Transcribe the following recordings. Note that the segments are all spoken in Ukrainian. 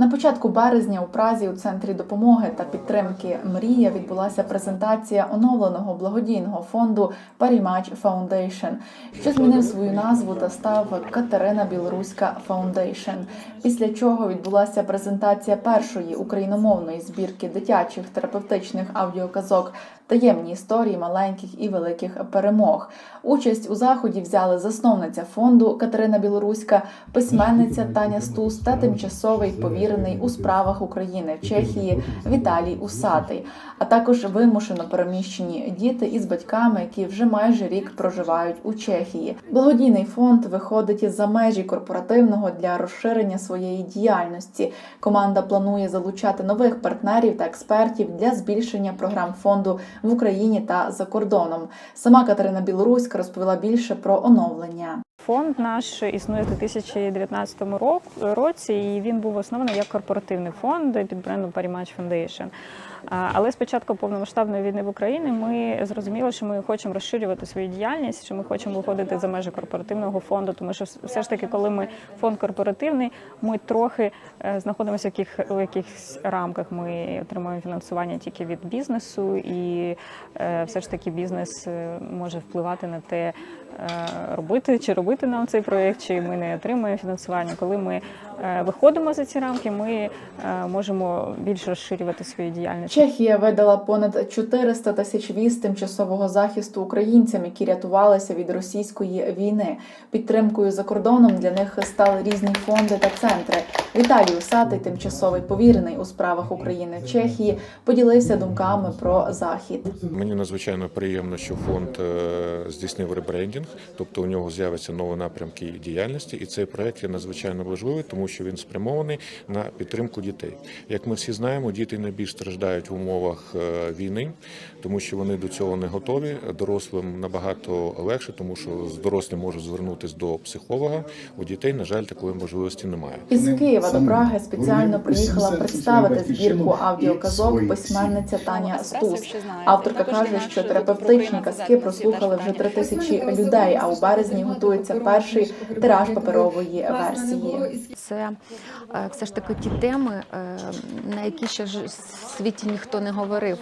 На початку березня у Празі у центрі допомоги та підтримки Мрія відбулася презентація оновленого благодійного фонду Парімач Foundation, що змінив свою назву та став Катерина Білоруська Foundation. Після чого відбулася презентація першої україномовної збірки дитячих терапевтичних аудіоказок Таємні історії маленьких і великих перемог. Участь у заході взяли засновниця фонду Катерина Білоруська, письменниця Таня Стус та тимчасовий повірений у справах України в Чехії Віталій Усатий, а також вимушено переміщені діти із батьками, які вже майже рік проживають у Чехії. Благодійний фонд виходить за межі корпоративного для розширення своєї діяльності. Команда планує залучати нових партнерів та експертів для збільшення програм фонду в Україні та за кордоном. Сама Катерина Білоруська розповіла більше про оновлення. Фонд наш існує з 2019 рок- році, і він був оснований як корпоративний фонд під брендом Parimatch Foundation. Але з початку повномасштабної війни в Україні ми зрозуміли, що ми хочемо розширювати свою діяльність, що ми хочемо виходити за межі корпоративного фонду, тому що все ж таки, коли ми фонд корпоративний, ми трохи е, знаходимося в яких, у якихось рамках. Ми отримуємо фінансування тільки від бізнесу, і е, все ж таки бізнес е, може впливати на те, робити чи робити нам цей проєкт, чи ми не отримуємо фінансування. Коли ми е, виходимо за ці рамки, ми е, можемо більш розширювати свою діяльність. Чехія видала понад 400 тисяч віз тимчасового захисту українцям, які рятувалися від російської війни. Підтримкою за кордоном для них стали різні фонди та центри. Віталій Усатий, тимчасовий повірений у справах України в Чехії, поділився думками про захід. Мені надзвичайно приємно, що фонд е, здійснив ребрендінг, тобто у нього з'являться нові напрямки діяльності, і цей проект є надзвичайно важливий, тому що він спрямований на підтримку дітей. Як ми всі знаємо, діти найбільш страждають в умовах е, війни, тому що вони до цього не готові. Дорослим набагато легше, тому що з дорослим можуть звернутися до психолога. У дітей, на жаль, такої можливості немає. Із Києва до Праги спеціально приїхала представити збірку аудіоказок письменниця Таня Стус. Авторка каже, що терапевтичні казки прослухали вже три тисячі людей. А у березні готується перший тираж паперової версії. Це е, все ж таки ті теми, е, на які ще ж в світі ніхто не говорив.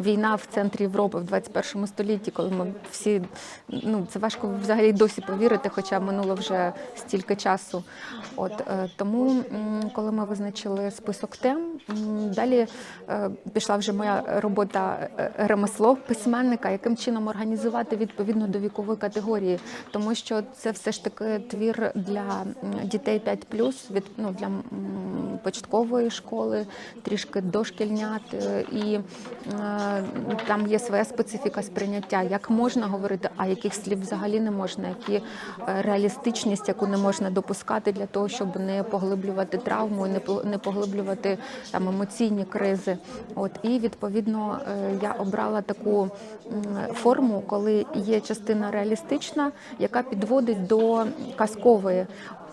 Війна в центрі Європи в 21 столітті, коли ми всі ну це важко взагалі досі повірити, хоча минуло вже стільки часу. От е, тому, коли ми визначили список тем, далі пішла вже моя робота ремесло письменника, яким чином організувати відповідно до вікової категорії, тому що це все ж таки твір для дітей 5+, від ну для початкової школи, трішки дошкільнят, е, і е, там є своя специфіка сприйняття, як можна говорити, а яких слів взагалі не можна, які е, реалістичність, яку не можна допускати для того, щоб не поглиблювати травму, і не по- не поглиблювати там емоційні кризи. От і відповідно я обрала таку форму, коли є частина реалістична, яка підводить до казкової.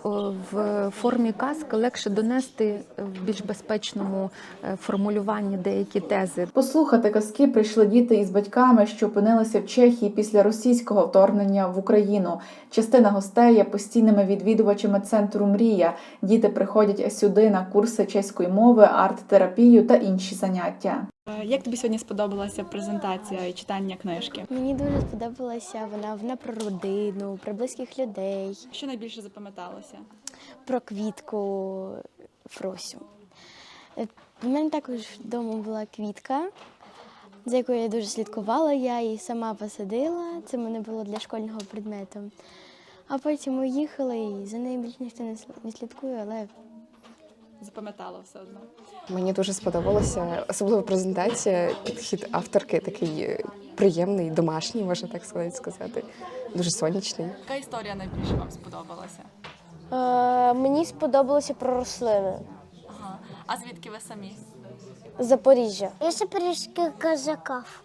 В формі казки легше донести в більш безпечному е, формулюванні деякі тези. Послухати казки прийшли діти із батьками, що опинилися в Чехії після російського вторгнення в Україну. Частина гостей є постійними відвідувачами центру Мрія. Діти приходять сюди на курси чеської мови, арт-терапію та інші заняття. Е, Як тобі сьогодні сподобалася презентація і читання книжки? Мені дуже сподобалася вона вона про родину, про близьких людей, Що найбільше запам'яталося? про квітку Фросю. Е, У мене також вдома була квітка, за якою я дуже слідкувала. Я її сама посадила. Це мене було для школьного предмету. А потім уїхала і за нею більше ніхто не слідкує, але Запам'ятала все одно. Мені дуже сподобалося, особливо презентація, підхід авторки такий е, приємний, домашній, можна так сказати, сказати. Дуже сонячний. Яка історія найбільше вам сподобалася? Е, мені сподобалося про рослини. Ага. А звідки ви самі? Запоріжжя. Я запорізьких казаків.